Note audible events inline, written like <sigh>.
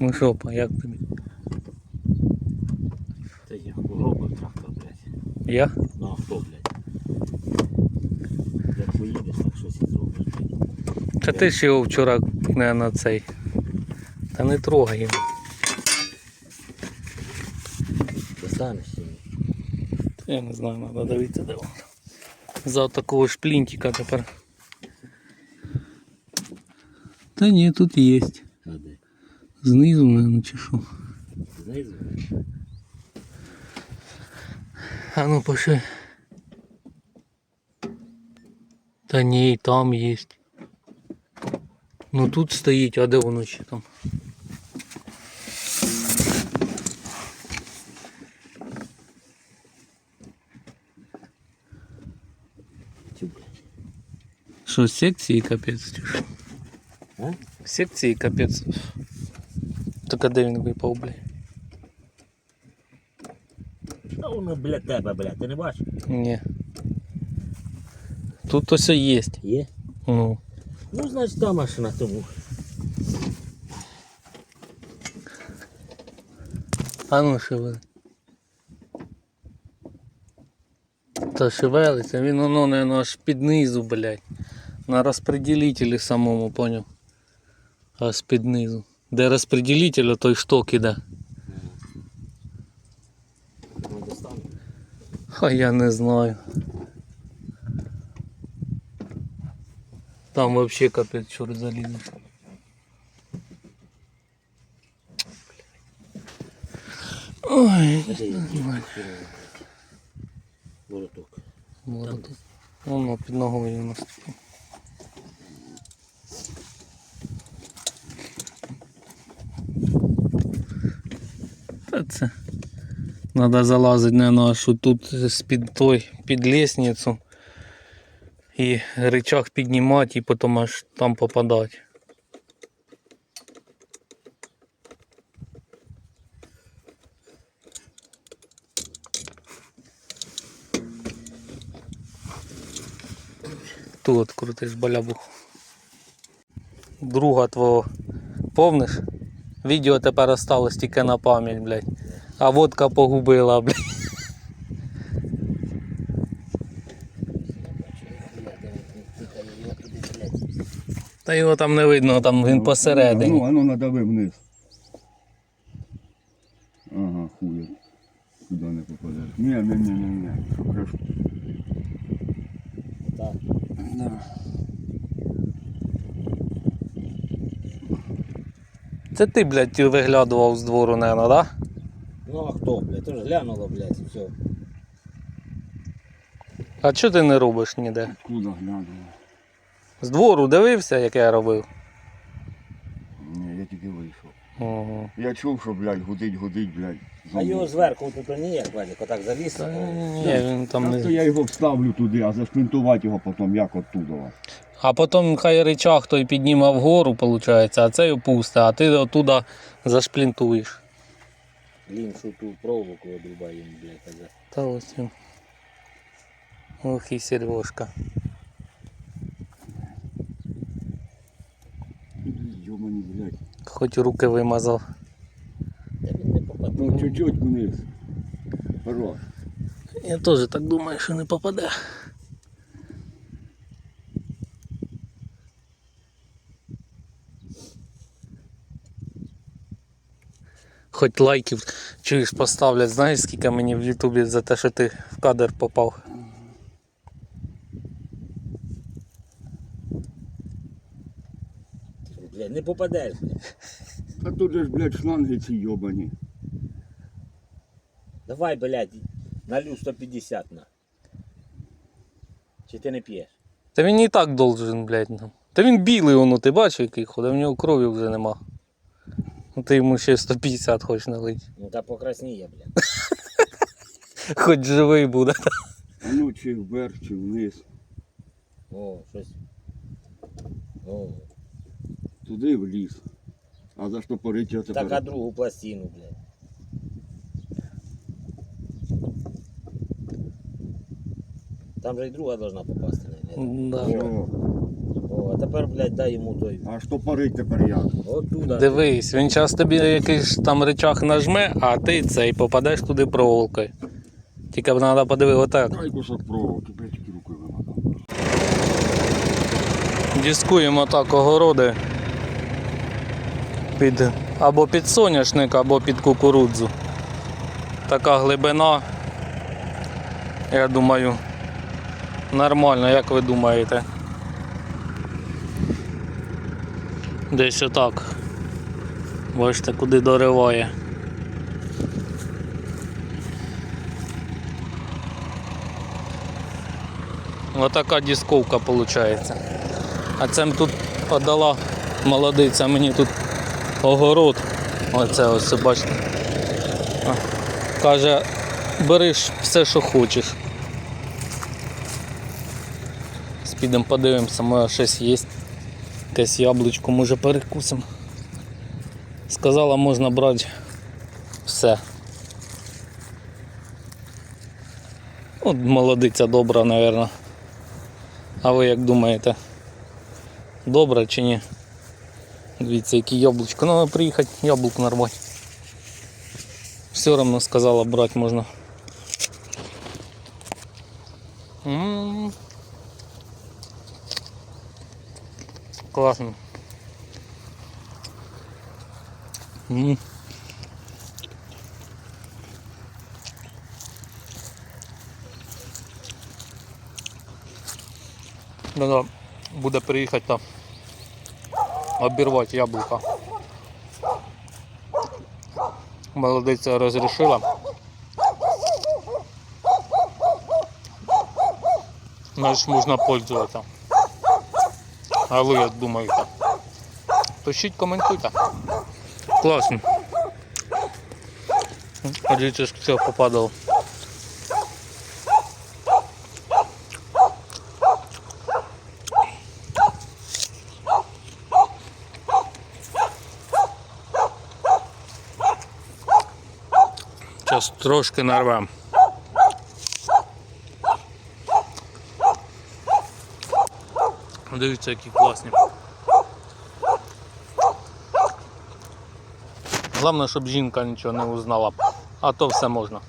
Ну що, па, як тобі? Та я робив трактор, блядь. Я? На авто, блядь. Як поїдеш, так щось і зробиш, блядь. Та ти ж його вчора не на цей. Та не трогай його. Достанеш чи ні? Я не знаю, треба дивитися, де воно. За такого ж плінтика тепер. Та ні, тут є. А де? Знизу, мабуть, чи що. Знизу? А ну пошли. Та ні, і там є. Ну тут стоїть, а де воно ще там? Тю, блядь. Що, секції капець чи що? А? Секції капець. Так а де він випав, блядь? Та воно біля тебе, блядь, ти не бачиш? Ні. Тут ось є. Є? Ну. Ну, значить, та машина тому. А ну шевели. Та шевелиться, він воно, наверное, аж під низу, блядь. На розпределителі самому, поняв. Аж під низу. Де розпределитель, а той шток іде. Ну, достану. А я не знаю. Там вообще капець чорт залізе. Ой, А де є? Вороток. молодець. Воно під ногою у Надо залазити на нашу тут з-під той, під лестницю. І рычаг піднімати і потім аж там попадати. Тут крутиш балябуху. Друга твого повниш? Відео тепер осталось тільки на пам'ять, блядь. А водка погубила, блядь. Та його там не видно, там він посередині. Ну, воно надави вниз. Ага, хуя. Куди не попадеш. Ні, ні, ні, ні, ні. Хорошо. Так. Да. Це ти, блядь, виглядував з двору, наверное, да? Ну а хто, блядь? Ж глянуло, блядь, і все. А чого ти не робиш ніде? Куди глянула? З двору дивився, як я робив? Ні, я тільки вийшов. Угу. Я чув, що, блядь, гудить, гудить, блядь. А зомбі. його зверху тут ніяк, Вадик, отак заліз. Та ні, він там Так то не. я його вставлю туди, а зашпинтувати його потім як оттуда. А потім хай речах той підніме вгору, виходить, а цей опусте, а ти оттуда зашплінтуєш. Ліншу ту проволоку одрубаємо, блядь, а за- Та ось він. Ох і Сережка. Йомані, блядь. Хоч руки вимазав. Та він не попаде. Ну, чуть-чуть вниз. Хорош. Я теж так думаю, що не попаде. Хоч лайків чуєш поставлять, знаєш скільки мені в Ютубі за те, що ти в кадр попав. Блядь, не попадеш, блядь. А тут же ж, блядь, шланги ці йобані. Давай, блядь, налю 150 на. Чи ти не п'єш? Та він і так должен, блядь. ну. Та він білий воно, ти бачиш, який ходить, в нього крові вже нема. Ну ти йому ще 150 хочеш налити. Ну та покрасніє, блядь. Хоч <laughs> живий буде. А ну чи вверх, чи вниз. О, щось. О, Туди в ліс. А за що порить я тепер? так, а другу пластину, блядь. Там же і друга должна попасти, наверное. Да. О, О, А тепер, блядь, дай йому той. А що парить тепер як? Оттуда. Дивись, він зараз тобі якийсь там речах нажме, а ти цей попадеш туди проволокою. Тільки б треба подивити отак. Дай кусок проволоки, блядь, тільки рукою вимотав. Дискуємо так огороди під або під соняшник, або під кукурудзу. Така глибина. Я думаю, нормально, як ви думаєте? Десь отак. Бачите, куди дориває. Отака дисковка виходить. А це м тут подала молодиця мені тут огород. Оце ось бачите. Каже, бери все, що хочеш. Підемо подивимося, може щось є. Якесь яблучко, може перекусимо. Сказала, можна брати все. От молодиця добра, мабуть. А ви як думаєте? Добре чи ні? Дивіться, які яблучко. Ну, приїхати яблук нарвати. Все одно сказала, брати можна. М. Класно. М. Надо буде приїхати там обірвати яблука. Молодиця розрішила. Значить можна пользуватися. А ви як думаєте? Пишіть, коментуйте. Класно. А дивіться, що все попадало. Зараз трошки нарвем. Дивіться, які класні. Головне, щоб жінка нічого не узнала, а то все можна.